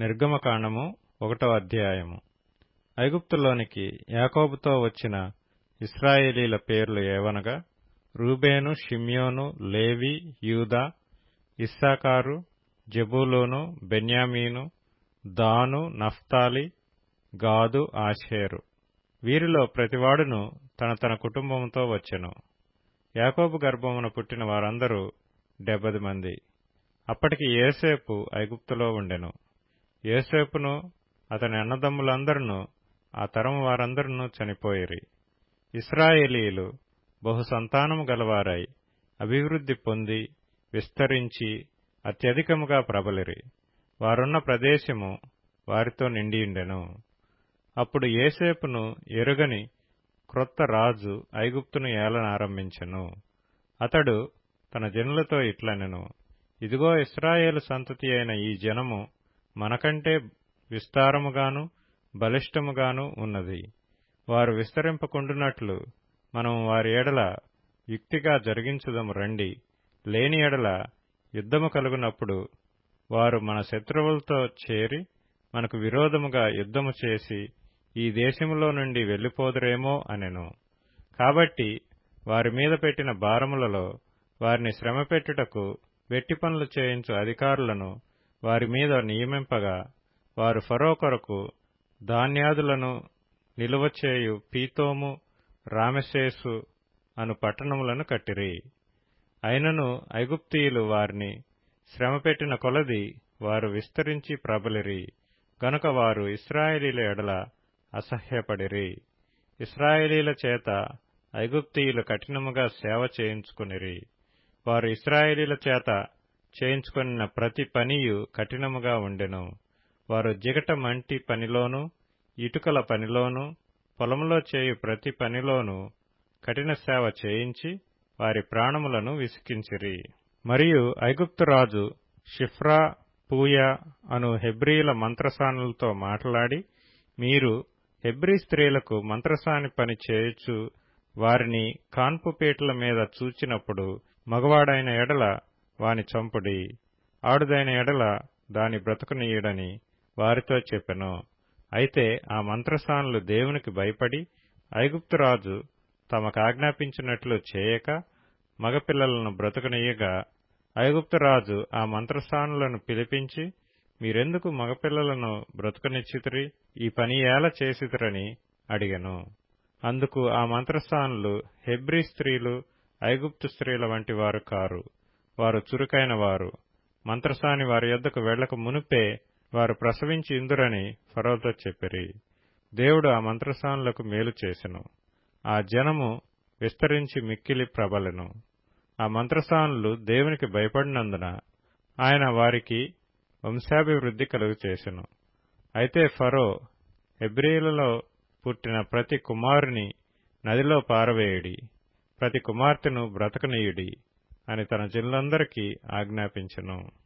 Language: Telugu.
నిర్గమకాండము ఒకటో అధ్యాయము. ఐగుప్తులోనికి యాకోబుతో వచ్చిన ఇస్రాయేలీల పేర్లు ఏవనగా రూబేను షిమ్యోను లేవి యూదా ఇస్సాకారు జబూలోను బెన్యామీను దాను నఫ్తాలి గాదు ఆషేరు. వీరిలో ప్రతివాడును తన తన కుటుంబంతో వచ్చెను. యాకోబు గర్భమున పుట్టిన వారందరూ డెబ్బది మంది. అప్పటికి ఏసేపు ఐగుప్తులో ఉండెను. ఏసేపును అతని అన్నదమ్ములందరినూ ఆ తరం వారందరినూ చనిపోయిరి. ఇస్రాయేలీలు బహు సంతానము గలవారై అభివృద్ధి పొంది విస్తరించి అత్యధికముగా ప్రబలిరి. వారున్న ప్రదేశము వారితో నిండియుండెను. అప్పుడు ఏసేపును ఎరుగని క్రొత్త రాజు ఐగుప్తును ఏలనారంభించెను. అతడు తన జనులతో ఇట్లనెను ఇదిగో ఇస్రాయేలు సంతతి అయిన ఈ జనము మనకంటే విస్తారముగాను బలిష్టముగాను ఉన్నది. వారు విస్తరింపకుండునట్లు మనం వారి ఎడల యుక్తిగా జరిగించుదము రండి. లేని ఎడల యుద్ధము కలుగునప్పుడు వారు మన శత్రువులతో చేరి మనకు విరోధముగా యుద్ధము చేసి ఈ దేశములో నుండి వెళ్ళిపోదురేమో అనెను. కాబట్టి వారి మీద పెట్టిన భారములలో వారిని శ్రమపెట్టుటకు వెట్టి పనులు చేయించు అధికారులను వారి మీద నియమింపగా వారు ఫరో కొరకు ధాన్యాదులను నిలువచేయు పీతోము రామెసేసు అను పట్టణములను కట్టిరి. అయినను ఐగుప్తీయులు వారిని శ్రమపెట్టిన కొలది వారు విస్తరించి ప్రబలిరి. గనుక వారు ఇస్రాయేలీల ఎడల అసహ్యపడిరి. ఇస్రాయేలీల చేత ఐగుప్తీయులు కఠినముగా సేవ చేయించుకునిరి. వారు ఇస్రాయేలీల చేత చేయించుకున్న ప్రతి పనియు కఠినముగా ఉండెను. వారు జిగట మంటి పనిలోను ఇటుకల పనిలోను పొలంలో చేయు ప్రతి పనిలోనూ కఠిన సేవ చేయించి వారి ప్రాణములను విసికించిరి. మరియు ఐగుప్తురాజు షిఫ్రా పూయా అను హెబ్రీల మంత్రసానులతో మాట్లాడి మీరు హెబ్రీ స్త్రీలకు మంత్రసాని పని చేయొచ్చు వారిని కాన్పు పీటల మీద చూచినప్పుడు మగవాడైన ఎడల వాని చంపుడి. ఆడుదైన ఎడల దాని బ్రతుకునీయుడని వారితో చెప్పెను. అయితే ఆ మంత్రసానులు దేవునికి భయపడి ఐగుప్తురాజు తమకాజ్ఞాపించినట్లు చేయక మగపిల్లలను బ్రతుకునీయగా ఐగుప్తురాజు ఆ మంత్రసానులను పిలిపించి మీరెందుకు మగపిల్లలను బ్రతుకనిచ్చితిరి ఈ పని ఎలా చేసితిరని అడిగను. అందుకు ఆ మంత్రస్థానులు హెబ్రీ స్త్రీలు ఐగుప్తు స్త్రీల వంటి వారు కారు. వారు చురుకైన వారు మంత్రసాని వారి యొద్దకు వెళ్ళక మునుపే వారు ప్రసవించి ఇందురని ఫరోతో చెప్పిరి. దేవుడు ఆ మంత్రసానులకు మేలు చేసెను. ఆ జనము విస్తరించి మిక్కిలి ప్రబలెను. ఆ మంత్రసానులు దేవునికి భయపడినందున ఆయన వారికి వంశాభివృద్ధి కలుగు చేసెను. అయితే ఫరో హెబ్రిలలో పుట్టిన ప్రతి కుమారుని నదిలో పారవేయుడి. ప్రతి కుమార్తెను బ్రతకనీయుడి. అని తన జనులందరికీ ఆజ్ఞాపించెను.